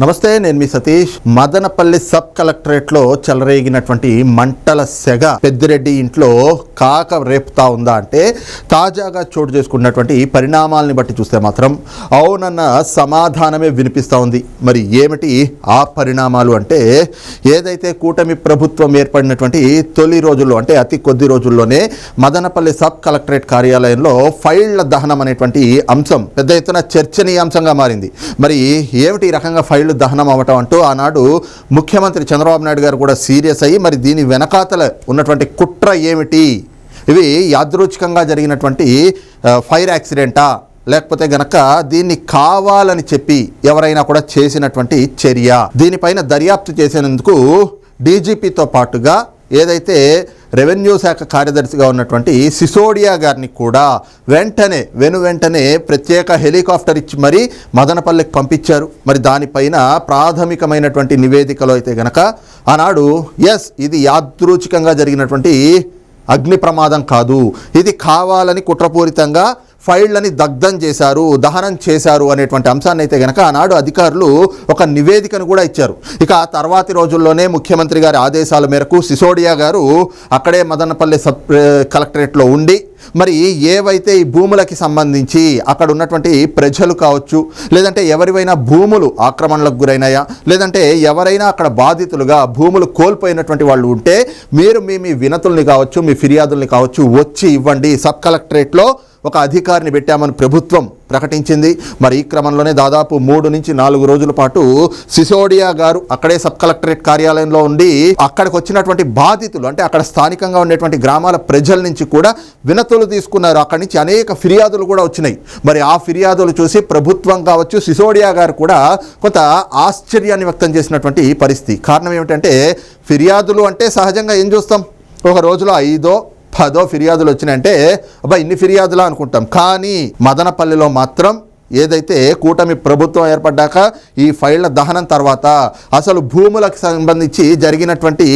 నమస్తే నేను మీ సతీష్. మదనపల్లి సబ్ కలెక్టరేట్లో చెలరేగినటువంటి మంటల సెగ పెద్దిరెడ్డి ఇంట్లో కాక రేపుతా ఉందా అంటే తాజాగా చోటు చేసుకున్నటువంటి పరిణామాలని బట్టి చూస్తే మాత్రం అవునన్న సమాధానమే వినిపిస్తూ ఉంది. మరి ఏమిటి ఆ పరిణామాలు అంటే? ఏదైతే కూటమి ప్రభుత్వం ఏర్పడినటువంటి తొలి రోజుల్లో అంటే అతి కొద్ది రోజుల్లోనే మదనపల్లి సబ్ కలెక్టరేట్ కార్యాలయంలో ఫైళ్ళ దహనం అనేటువంటి అంశం పెద్ద ఎత్తున చర్చనీయాంశంగా మారింది. మరి ఏమిటి ఈ రకంగా ఫైళ్ళు దహనం అవ్వటం అంటూ ఆనాడు ముఖ్యమంత్రి చంద్రబాబు నాయుడు గారు కూడా సీరియస్ అయ్యి మరి దీని వెనకాతల ఉన్నటువంటి కుట్ర ఏమిటి? ఇవి యాదృచ్ఛికంగా జరిగినటువంటి ఫైర్ యాక్సిడెంటా? లేకపోతే గనక దీన్ని కావాలని చెప్పి ఎవరైనా కూడా చేసినటువంటి చర్య? దీనిపైన దర్యాప్తు చేసేందుకు డీజీపీతో పాటుగా ఏదైతే రెవెన్యూ శాఖ కార్యదర్శిగా ఉన్నటువంటి సిసోడియా గారిని కూడా వెంటనే వెను వెంటనే ప్రత్యేక హెలికాప్టర్ ఇచ్చి మరీ మదనపల్లికి పంపించారు. మరి దానిపైన ప్రాథమికమైనటువంటి నివేదికలో అయితే గనక ఆనాడు ఎస్ ఇది యాదృచ్ఛికంగా జరిగినటువంటి అగ్ని ప్రమాదం కాదు. ఇది కావాలని కుట్రపూరితంగా ఫైళ్ళని దగ్ధం చేశారు దహనం చేశారు అనేటువంటి అంశాన్ని అయితే గనక ఆనాడు అధికారులు ఒక నివేదికను కూడా ఇచ్చారు. ఇక ఆ తర్వాతి రోజుల్లోనే ముఖ్యమంత్రి గారి ఆదేశాల మేరకు సిసోడియా గారు అక్కడే మదనపల్లి సబ్ కలెక్టరేట్లో ఉండి మరి ఏవైతే ఈ భూములకి సంబంధించి అక్కడ ఉన్నటువంటి ప్రజలు కావచ్చు లేదంటే ఎవరివైనా భూములు ఆక్రమణలకు గురైనాయా లేదంటే ఎవరైనా అక్కడ బాధితులుగా భూములు కోల్పోయినటువంటి వాళ్ళు ఉంటే మీరు మీ మీ వినతుల్ని కావచ్చు మీ ఫిర్యాదుల్ని కావచ్చు వచ్చి ఇవ్వండి. సబ్ కలెక్టరేట్లో ఒక అధికారిని పెట్టామని ప్రభుత్వం ప్రకటించింది. మరి ఈ క్రమంలోనే దాదాపు మూడు నుంచి నాలుగు రోజుల పాటు సిసోడియా గారు అక్కడే సబ్ కలెక్టరేట్ కార్యాలయంలో ఉండి అక్కడికి వచ్చినటువంటి బాధితులు అంటే అక్కడ స్థానికంగా ఉండేటువంటి గ్రామాల ప్రజల నుంచి కూడా వినతులు తీసుకున్నారు. అక్కడి నుంచి అనేక ఫిర్యాదులు కూడా వచ్చినాయి. మరి ఆ ఫిర్యాదులు చూసి ప్రభుత్వం కావచ్చు సిసోడియా గారు కూడా కొంత ఆశ్చర్యాన్ని వ్యక్తం చేసినటువంటి పరిస్థితి. కారణం ఏమిటంటే ఫిర్యాదులు అంటే సహజంగా ఏం చూస్తాం? ఒక రోజులో ఐదో పదో ఫిర్యాదులు వచ్చినాయంటే అబ్బా ఇన్ని ఫిర్యాదులా అనుకుంటాం. కానీ మదనపల్లిలో మాత్రం ఏదైతే కూటమి ప్రభుత్వం ఏర్పడ్డాక ఈ ఫైళ్ళ దహనం తర్వాత అసలు భూములకు సంబంధించి జరిగినటువంటి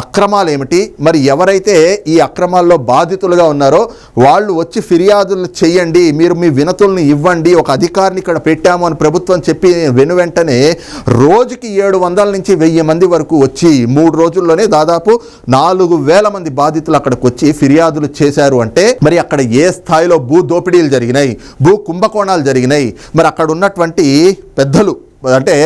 అక్రమాలు ఏమిటి మరి ఎవరైతే ఈ అక్రమాల్లో బాధితులుగా ఉన్నారో వాళ్ళు వచ్చి ఫిర్యాదులు చేయండి మీరు మీ వినతుల్ని ఇవ్వండి ఒక అధికారిని ఇక్కడ పెట్టాము అని ప్రభుత్వం చెప్పి వెను వెంటనే రోజుకి ఏడు వందల నుంచి వెయ్యి మంది వరకు వచ్చి మూడు రోజుల్లోనే దాదాపు నాలుగు వేల మంది బాధితులు అక్కడికి వచ్చి ఫిర్యాదులు చేశారు అంటే మరి అక్కడ ఏ స్థాయిలో భూ దోపిడీలు జరిగినాయి భూ కుంభకోణాలు జరిగినాయి మరి అక్కడ ఉన్నటువంటి పెద్దలు అంటే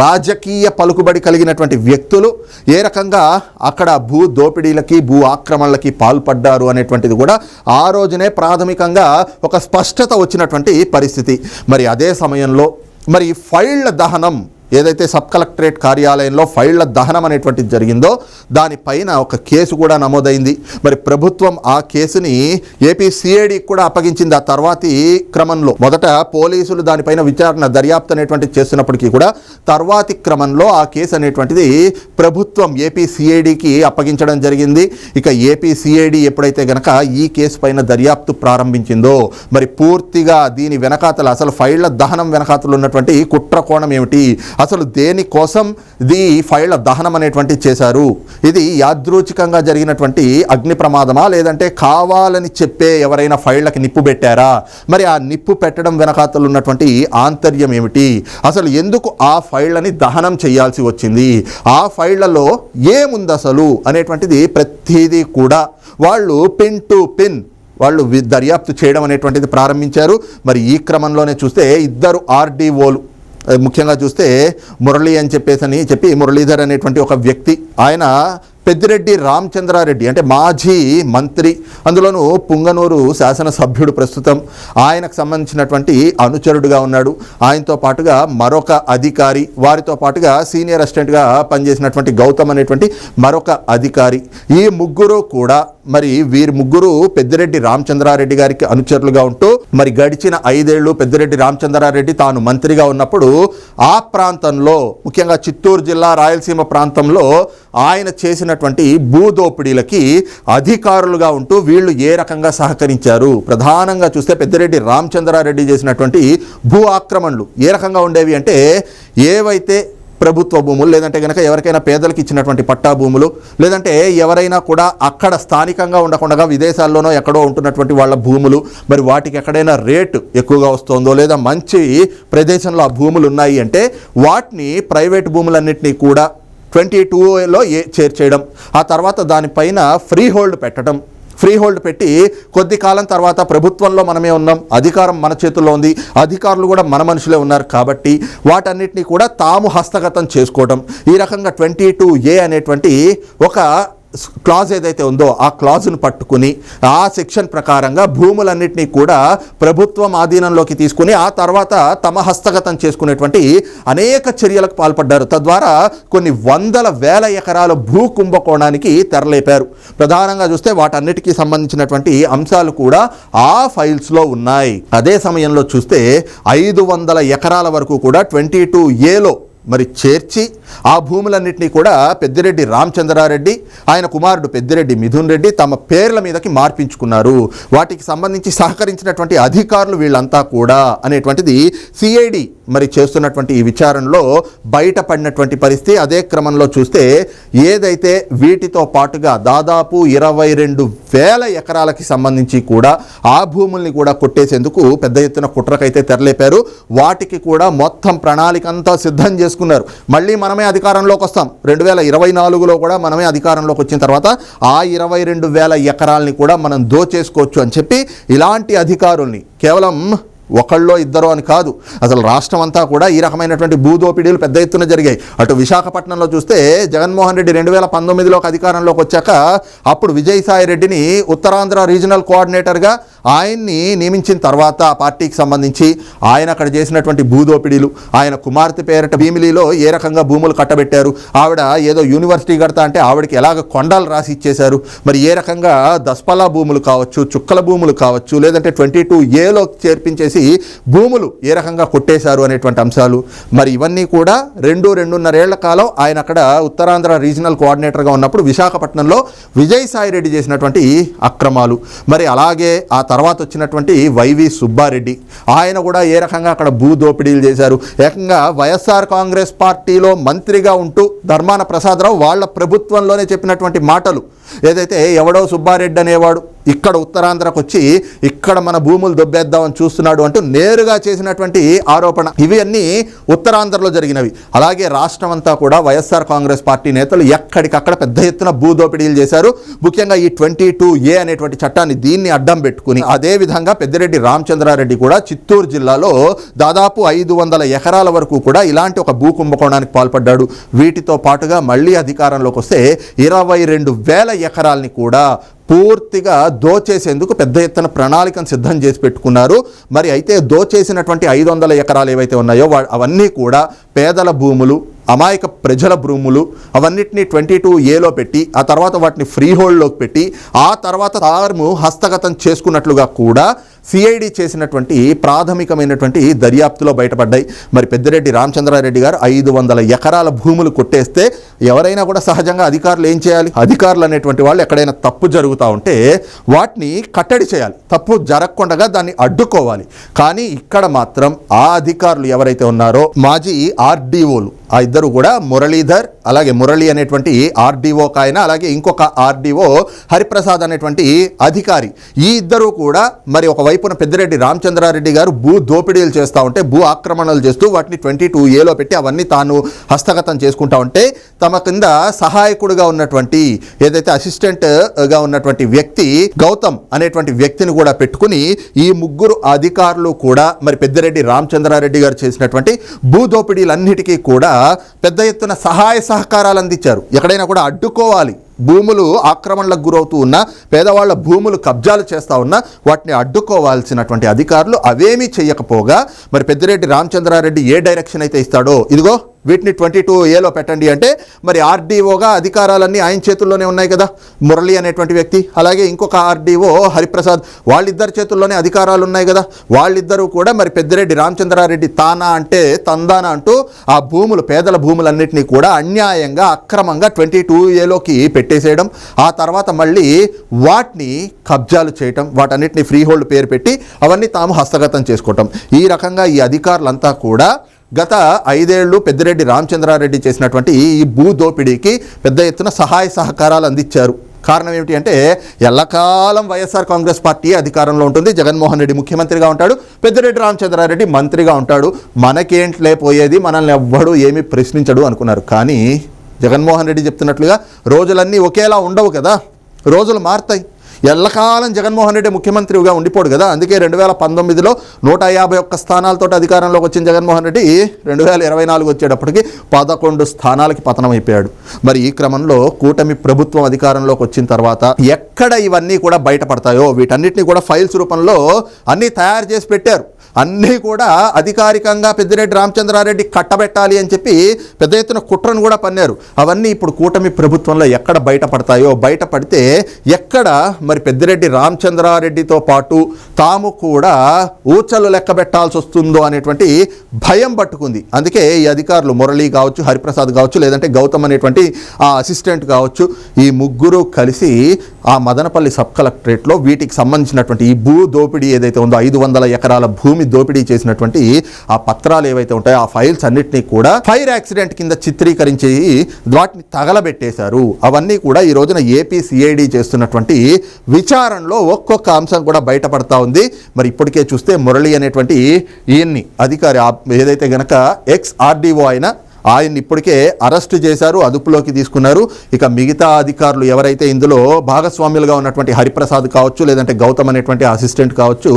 రాజకీయ పలుకుబడి కలిగినటువంటి వ్యక్తులు ఏ రకంగా అక్కడ భూ దోపిడీలకి భూ ఆక్రమణలకి పాల్పడ్డారు అనేటువంటిది కూడా ఆ రోజునే ప్రాథమికంగా ఒక స్పష్టత వచ్చినటువంటి పరిస్థితి. మరి అదే సమయంలో మరి ఫైళ్ళ దహనం ఏదైతే సబ్ కలెక్టరేట్ కార్యాలయంలో ఫైళ్ళ దహనం అనేటువంటిది జరిగిందో దానిపైన ఒక కేసు కూడా నమోదైంది. మరి ప్రభుత్వం ఆ కేసుని ఏపీ సిఐడికి కూడా అప్పగించింది. ఆ తర్వాతి క్రమంలో మొదట పోలీసులు దానిపైన విచారణ దర్యాప్తు అనేటువంటిది చేస్తున్నప్పటికీ కూడా తర్వాతి క్రమంలో ఆ కేసు అనేటువంటిది ప్రభుత్వం ఏపీ సిఐడికి అప్పగించడం జరిగింది. ఇక ఏపీ సిఐడి ఎప్పుడైతే గనక ఈ కేసు పైన దర్యాప్తు ప్రారంభించిందో మరి పూర్తిగా దీని వెనకాతల అసలు ఫైళ్ళ దహనం వెనకాతలు ఉన్నటువంటి కుట్ర కోణం ఏమిటి? అసలు దేనికోసం ఇది ఫైళ్ళ దహనం అనేటువంటి చేశారు? ఇది యాదృచ్ఛికంగా జరిగినటువంటి అగ్ని ప్రమాదమా? లేదంటే కావాలని చెప్పే ఎవరైనా ఫైళ్ళకి నిప్పు పెట్టారా? మరి ఆ నిప్పు పెట్టడం వెనకాతలు ఉన్నటువంటి ఆంతర్యం ఏమిటి? అసలు ఎందుకు ఆ ఫైళ్ళని దహనం చేయాల్సి వచ్చింది? ఆ ఫైళ్ళలో ఏముంది అసలు అనేటువంటిది ప్రతిదీ కూడా వాళ్ళు పిన్ టు పిన్ వాళ్ళు దర్యాప్తు చేయడం అనేటువంటిది ప్రారంభించారు. మరి ఈ క్రమంలోనే చూస్తే ఇద్దరు ఆర్డీఓలు ముఖ్యంగా చూస్తే మురళి అని చెప్పేసి అని చెప్పి మురళీధర్ అనేటువంటి ఒక వ్యక్తి. ఆయన పెద్దిరెడ్డి రామచంద్రారెడ్డి అంటే మాజీ మంత్రి. అందులోనూ పుంగనూరు శాసనసభ్యుడు ప్రస్తుతం. ఆయనకు సంబంధించినటువంటి అనుచరుడుగా ఉన్నాడు. ఆయనతో పాటుగా మరొక అధికారి వారితో పాటుగా సీనియర్ అసిస్టెంట్గా పనిచేసినటువంటి గౌతమ్ అనేటువంటి మరొక అధికారి. ఈ ముగ్గురు కూడా మరి వీరి ముగ్గురు పెద్దిరెడ్డి రామచంద్రారెడ్డి గారికి అనుచరులుగా ఉంటూ మరి గడిచిన ఐదేళ్ళు పెద్దిరెడ్డి రామచంద్రారెడ్డి తాను మంత్రిగా ఉన్నప్పుడు ఆ ప్రాంతంలో ముఖ్యంగా చిత్తూరు జిల్లా రాయలసీమ ప్రాంతంలో ఆయన చేసినటువంటి భూదోపిడీలకి అధికారులుగా ఉంటూ వీళ్ళు ఏ రకంగా సహకరించారు? ప్రధానంగా చూస్తే పెద్దిరెడ్డి రామచంద్రారెడ్డి చేసినటువంటి భూ ఆక్రమణలు ఏ రకంగా ఉండేవి అంటే ఏవైతే ప్రభుత్వ భూములు లేదంటే కనుక ఎవరికైనా పేదలకు ఇచ్చినటువంటి పట్టా భూములు లేదంటే ఎవరైనా కూడా అక్కడ స్థానికంగా ఉండకుండా విదేశాల్లోనో ఎక్కడో ఉంటున్నటువంటి వాళ్ళ భూములు మరి వాటికి ఎక్కడైనా రేటు ఎక్కువగా వస్తుందో లేదా మంచి ప్రదేశంలో ఆ భూములు ఉన్నాయి అంటే వాటిని ప్రైవేట్ భూములన్నింటినీ కూడా ట్వంటీ టూలో ఏ చేర్చేయడం ఆ తర్వాత దానిపైన ఫ్రీ హోల్డ్ పెట్టడం ఫ్రీ హోల్డ్ పెట్టి కొద్ది కాలం తర్వాత ప్రభుత్వంలో మనమే ఉన్నాం అధికారం మన చేతుల్లో ఉంది అధికారులు కూడా మన మనుషులే ఉన్నారు కాబట్టి వాటన్నిటిని కూడా తాము హస్తగతం చేసుకోవడం ఈ రకంగా ట్వంటీ టూ ఏ అనేటువంటి ఒక క్లాజ్ ఏదైతే ఉందో ఆ క్లాజ్ను పట్టుకుని ఆ సెక్షన్ ప్రకారంగా భూములన్నింటినీ కూడా ప్రభుత్వం ఆధీనంలోకి తీసుకుని ఆ తర్వాత తమ హస్తగతం చేసుకునేటువంటి అనేక చర్యలకు పాల్పడ్డారు. తద్వారా కొన్ని వందల వేల ఎకరాల భూ కుంభకోణానికి తెరలేపారు. ప్రధానంగా చూస్తే వాటన్నిటికీ సంబంధించినటువంటి అంశాలు కూడా ఆ ఫైల్స్లో ఉన్నాయి. అదే సమయంలో చూస్తే ఐదు వందల ఎకరాల వరకు కూడా ట్వంటీ టూ ఏలో మరి చేర్చి ఆ భూములన్నింటినీ కూడా పెద్దిరెడ్డి రామచంద్రారెడ్డి ఆయన కుమారుడు పెద్దిరెడ్డి మిథున్ రెడ్డి తమ పేర్ల మీదకి మార్పించుకున్నారు. వాటికి సంబంధించి సహకరించినటువంటి అధికారులు వీళ్ళంతా కూడా అనేటువంటిది సిఐడి మరి చేస్తున్నటువంటి ఈ విచారణలో బయటపడినటువంటి పరిస్థితి అదే క్రమంలో చూస్తే ఏదైతే వీటితో పాటుగా దాదాపు ఇరవై రెండు వేల ఎకరాలకి సంబంధించి కూడా ఆ భూముల్ని కూడా కొట్టేసేందుకు పెద్ద ఎత్తున కుట్రకైతే తెరలేపారు. వాటికి కూడా మొత్తం ప్రణాళిక అంతా సిద్ధం చేసుకున్నారు. మళ్ళీ మనమే అధికారంలోకి వస్తాం. రెండు వేల ఇరవై నాలుగులో కూడా మనమే అధికారంలోకి వచ్చిన తర్వాత ఆ ఇరవై రెండు వేల ఎకరాలని కూడా మనం దోచేసుకోవచ్చు అని చెప్పి ఇలాంటి అధికారుల్ని కేవలం ఒకళ్ళో ఇద్దరు అని కాదు. అసలు రాష్ట్రం అంతా కూడా ఈ రకమైనటువంటి భూదోపిడీలు పెద్ద ఎత్తున జరిగాయి. అటు విశాఖపట్నంలో చూస్తే జగన్మోహన్ రెడ్డి రెండు వేల పంతొమ్మిదిలోకి అధికారంలోకి వచ్చాక అప్పుడు విజయసాయి రెడ్డిని ఉత్తరాంధ్ర రీజనల్ కోఆర్డినేటర్గా ఆయన్ని నియమించిన తర్వాత ఆ పార్టీకి సంబంధించి ఆయన అక్కడ చేసినటువంటి భూదోపిడీలు ఆయన కుమార్తె పేరట భీమిలిలో ఏ రకంగా భూములు కట్టబెట్టారు ఆవిడ ఏదో యూనివర్సిటీ కడతా అంటే ఆవిడకి ఎలాగ కొండలు రాసి ఇచ్చేశారు మరి ఏ రకంగా దస్పలా భూములు కావచ్చు చుక్కల భూములు కావచ్చు లేదంటే ట్వంటీ టూ ఏలో చేర్పించేసి భూములు ఏ రకంగా కొట్టేశారు అనేటువంటి అంశాలు. మరి ఇవన్నీ కూడా రెండు రెండున్నరేళ్ళ కాలం ఆయన అక్కడ ఉత్తరాంధ్ర రీజనల్ కోఆర్డినేటర్గా ఉన్నప్పుడు విశాఖపట్నంలో విజయసాయి రెడ్డి చేసినటువంటి అక్రమాలు. మరి అలాగే ఆ తర్వాత వచ్చినటువంటి వైవి సుబ్బారెడ్డి. ఆయన కూడా ఏ రకంగా అక్కడ భూ దోపిడీలు చేశారు. ఏకంగా వైఎస్ఆర్ కాంగ్రెస్ పార్టీలో మంత్రిగా ఉంటూ ధర్మాన ప్రసాదరావు వాళ్ళ ప్రభుత్వంలోనే చెప్పినటువంటి మాటలు. ఏదైతే ఎవడో సుబ్బారెడ్డి అనేవాడు ఇక్కడ ఉత్తరాంధ్రకు వచ్చి ఇక్కడ మన భూములు దొబ్బేద్దామని చూస్తున్నాడు అంటూ నేరుగా చేసినటువంటి ఆరోపణ. ఇవి అన్నీ ఉత్తరాంధ్రలో జరిగినవి. అలాగే రాష్ట్రం అంతా కూడా వైఎస్ఆర్ కాంగ్రెస్ పార్టీ నేతలు ఎక్కడికక్కడ పెద్ద ఎత్తున భూదోపిడీలు చేశారు. ముఖ్యంగా ఈ ట్వంటీ టూ ఏ అనేటువంటి చట్టాన్ని దీన్ని అడ్డం పెట్టుకుని అదే విధంగా పెద్దిరెడ్డి రామచంద్రారెడ్డి కూడా చిత్తూరు జిల్లాలో దాదాపు ఐదు వందల ఎకరాల వరకు కూడా ఇలాంటి ఒక భూ కుంభకోణానికి పాల్పడ్డాడు. వీటితో పాటుగా మళ్ళీ అధికారంలోకి వస్తే ఇరవై రెండు వేల ఎకరాల్ని కూడా పూర్తిగా దోచేసేందుకు పెద్ద ఎత్తున ప్రణాళికను సిద్ధం చేసి పెట్టుకున్నారు. మరి అయితే దోచేసినటువంటి ఐదు వందల ఎకరాలు ఏవైతే ఉన్నాయో అవన్నీ కూడా పేదల భూములు అమాయక ప్రజల భూములు అవన్నిటిని ట్వంటీ టూ ఏలో పెట్టి ఆ తర్వాత వాటిని ఫ్రీ హోల్డ్లోకి పెట్టి ఆ తర్వాత తాము హస్తగతం చేసుకున్నట్లుగా కూడా సిఐడి చేసినటువంటి ప్రాథమికమైనటువంటి దర్యాప్తులో బయటపడ్డాయి. మరి పెద్దిరెడ్డి రామచంద్రారెడ్డి గారు ఐదు వందల ఎకరాల భూములు కొట్టేస్తే ఎవరైనా కూడా సహజంగా అధికారులు ఏం చేయాలి? అధికారులు అనేటువంటి వాళ్ళు ఎక్కడైనా తప్పు జరుగుతూ ఉంటే వాటిని కట్టడి చేయాలి. తప్పు జరగకుండా దాన్ని అడ్డుకోవాలి. కానీ ఇక్కడ మాత్రం ఆ అధికారులు ఎవరైతే ఉన్నారో మాజీ ఆర్డీఓలు ఆ ఇద్దరు కూడా మురళీధర్ అలాగే మురళి అనేటువంటి ఆర్డీఓ కాయన అలాగే ఇంకొక ఆర్డీఓ హరిప్రసాద్ అనేటువంటి అధికారి. ఈ ఇద్దరు కూడా మరి ఒక వైపున పెద్దిరెడ్డి రామచంద్రారెడ్డి గారు భూ దోపిడీలు చేస్తూ ఉంటే భూ ఆక్రమణలు చేస్తూ వాటిని ట్వంటీ టూ ఏలో పెట్టి అవన్నీ తాను హస్తగతం చేసుకుంటా ఉంటే తమ కింద సహాయకుడుగా ఉన్నటువంటి ఏదైతే అసిస్టెంట్గా ఉన్నటువంటి ఉన్నటువంటి వ్యక్తి గౌతమ్ అనేటువంటి వ్యక్తిని కూడా పెట్టుకుని ఈ ముగ్గురు అధికారులు కూడా మరి పెద్దిరెడ్డి రామచంద్రారెడ్డి గారు చేసినటువంటి భూదోపిడీలన్నిటికీ కూడా పెద్ద ఎత్తున సహాయ సహకారాలు అందించారు. ఎక్కడైనా కూడా అడ్డుకోవాలి. భూములు ఆక్రమణలకు గురవుతూ ఉన్న పేదవాళ్ళ భూములు కబ్జాలు చేస్తూ ఉన్న వాటిని అడ్డుకోవాల్సినటువంటి అధికారులు అవేమీ చేయకపోగా మరి పెద్దిరెడ్డి రామచంద్రారెడ్డి ఏ డైరెక్షన్ అయితే ఇస్తాడో? ఇదిగో వీటిని ట్వంటీ టూ ఏలో పెట్టండి అంటే మరి ఆర్డీఓగా అధికారాలన్నీ ఆయన చేతుల్లోనే ఉన్నాయి కదా మురళి అనేటువంటి వ్యక్తి. అలాగే ఇంకొక ఆర్డీఓ హరిప్రసాద్ వాళ్ళిద్దరి చేతుల్లోనే అధికారాలు ఉన్నాయి కదా వాళ్ళిద్దరూ కూడా మరి పెద్దిరెడ్డి రామచంద్రారెడ్డి తానా అంటే తందానా అంటూ ఆ భూములు పేదల భూములన్నింటినీ కూడా అన్యాయంగా అక్రమంగా ట్వంటీ టూ ఏలోకి పెట్టి పెట్టేసేయడం ఆ తర్వాత మళ్ళీ వాటిని కబ్జాలు చేయటం వాటన్నిటిని ఫ్రీ హోల్డ్ పేరు పెట్టి అవన్నీ తాము హస్తగతం చేసుకోవటం. ఈ రకంగా ఈ అధికారులంతా కూడా గత ఐదేళ్ళు పెద్దిరెడ్డి రామచంద్రారెడ్డి చేసినటువంటి ఈ భూ దోపిడీకి పెద్ద ఎత్తున సహాయ సహకారాలు అందించారు. కారణం ఏమిటి అంటే ఎల్లకాలం వైఎస్ఆర్ కాంగ్రెస్ పార్టీ అధికారంలో ఉంటుంది. జగన్మోహన్ రెడ్డి ముఖ్యమంత్రిగా ఉంటాడు పెద్దిరెడ్డి రామచంద్రారెడ్డి మంత్రిగా ఉంటాడు. మనకేంట్లే పోయేది మనల్ని ఎవ్వడు ఏమీ ప్రశ్నించడు అనుకున్నారు. కానీ జగన్మోహన్ రెడ్డి చెప్తున్నట్లుగా రోజులన్నీ ఒకేలా ఉండవు కదా. రోజులు మారుతాయి. ఎల్లకాలం జగన్మోహన్ రెడ్డి ముఖ్యమంత్రిగా ఉండిపోడు కదా. అందుకే రెండు వేల పంతొమ్మిదిలో నూట యాభై ఒక్క స్థానాలతో అధికారంలోకి వచ్చిన జగన్మోహన్ రెడ్డి రెండు వేల ఇరవై నాలుగు వచ్చేటప్పటికి పదకొండు స్థానాలకి పతనమైపోయాడు. మరి ఈ క్రమంలో కూటమి ప్రభుత్వం అధికారంలోకి వచ్చిన తర్వాత ఎక్కడ ఇవన్నీ కూడా బయటపడతాయో వీటన్నిటిని కూడా ఫైల్స్ రూపంలో అన్నీ తయారు చేసి పెట్టారు. అన్నీ కూడా అధికారికంగా పెద్దిరెడ్డి రామచంద్రారెడ్డి కట్టబెట్టాలి అని చెప్పి పెద్ద ఎత్తున కుట్రను కూడా పన్నారు. అవన్నీ ఇప్పుడు కూటమి ప్రభుత్వంలో ఎక్కడ బయటపడతాయో బయటపడితే ఎక్కడ మరి పెద్దిరెడ్డి రామచంద్రారెడ్డితో పాటు తాము కూడా ఊచలు లెక్క పెట్టాల్సి వస్తుందో అనేటువంటి భయం పట్టుకుంది. అందుకే ఈ అధికారులు మురళి కావచ్చు హరిప్రసాద్ కావచ్చు లేదంటే గౌతమ్ అనేటువంటి ఆ అసిస్టెంట్ కావచ్చు ఈ ముగ్గురు కలిసి ఆ మదనపల్లి సబ్ కలెక్టరేట్లో వీటికి సంబంధించినటువంటి ఈ భూ దోపిడీ ఏదైతే ఉందో ఐదు వందల ఎకరాల భూమి దోపిడీ చేసినటువంటి ఆ పత్రాలు ఏవైతే ఉంటాయో ఆ ఫైల్స్ అన్నిటినీ కూడా ఫైర్ యాక్సిడెంట్ కింద చిత్రీకరించి వాటిని తగలబెట్టేశారు. అవన్నీ కూడా ఈ రోజున ఏపీ సిఐడి చేస్తున్నటువంటి విచారణలో ఒక్కొక్క అంశం కూడా బయటపడతా ఉంది. మరి ఇప్పటికే చూస్తే మురళి అనేటువంటి ఈయన్ని అధికారి ఏదైతే గనక ఎక్స్ ఆర్డీఓ అయినా ఆయన్ని ఇప్పటికే అరెస్ట్ చేశారు అదుపులోకి తీసుకున్నారు. ఇక మిగతా అధికారులు ఎవరైతే ఇందులో భాగస్వాములుగా ఉన్నటువంటి హరిప్రసాద్ కావచ్చు లేదంటే గౌతమ్ అనేటువంటి అసిస్టెంట్ కావచ్చు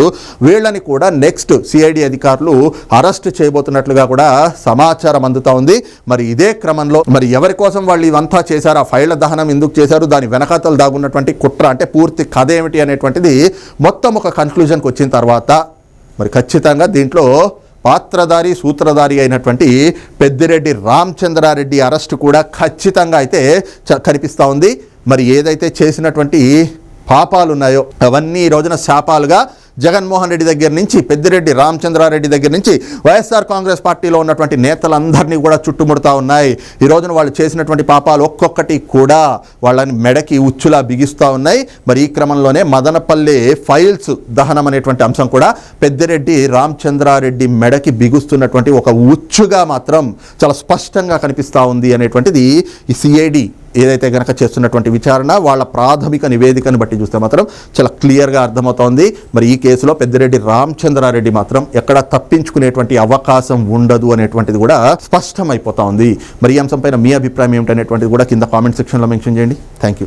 వీళ్ళని కూడా నెక్స్ట్ సిఐడి అధికారులు అరెస్ట్ చేయబోతున్నట్లుగా కూడా సమాచారం అందుతా ఉంది. మరి ఇదే క్రమంలో మరి ఎవరి కోసం వాళ్ళు ఇవంతా చేశారు? ఆ ఫైళ్ళ దహనం ఎందుకు చేశారు? దాని వెనకాతలు దాగున్నటువంటి కుట్ర అంటే పూర్తి కథ ఏమిటి అనేటువంటిది మొత్తం ఒక కన్క్లూజన్కి వచ్చిన తర్వాత మరి ఖచ్చితంగా దీంట్లో పాత్రధారి సూత్రధారి అయినటువంటి పెద్దిరెడ్డి రామచంద్రారెడ్డి అరెస్ట్ కూడా ఖచ్చితంగా అయితే చ- కనిపిస్తూ ఉంది. మరి ఏదైతే చేసినటువంటి పాపాలు ఉన్నాయో అవన్నీ ఈ రోజున శాపాలుగా జగన్మోహన్ రెడ్డి దగ్గర నుంచి పెద్దిరెడ్డి రామచంద్రారెడ్డి దగ్గర నుంచి వైఎస్ఆర్ కాంగ్రెస్ పార్టీలో ఉన్నటువంటి నేతలందరినీ కూడా చుట్టుముడుతూ ఉన్నాయి. ఈ రోజున వాళ్ళు చేసినటువంటి పాపాలు ఒక్కొక్కటి కూడా వాళ్ళని మెడకి ఉచ్చులా బిగిస్తూ ఉన్నాయి. మరి ఈ క్రమంలోనే మదనపల్లి ఫైల్స్ దహనం అనేటువంటి అంశం కూడా పెద్దిరెడ్డి రామచంద్రారెడ్డి మెడకి బిగుస్తున్నటువంటి ఒక ఉచ్చుగా మాత్రం చాలా స్పష్టంగా కనిపిస్తూ ఉంది అనేటువంటిది ఈ సిఐడి ఏదైతే గనక చేస్తున్నటువంటి విచారణ వాళ్ళ ప్రాథమిక నివేదికను బట్టి చూస్తే మాత్రం చాలా క్లియర్గా అర్థమవుతోంది. మరి ఈ కేసులో పెద్దిరెడ్డి రామచంద్రారెడ్డి మాత్రం ఎక్కడ తప్పించుకునేటువంటి అవకాశం ఉండదు అనేటువంటిది కూడా స్పష్టమైపోతా ఉంది మరి ఈ అంశంపైన మీ అభిప్రాయం ఏమిటనేటువంటిది కూడా కింద కామెంట్ సెక్షన్లో మెన్షన్ చేయండి. Thank you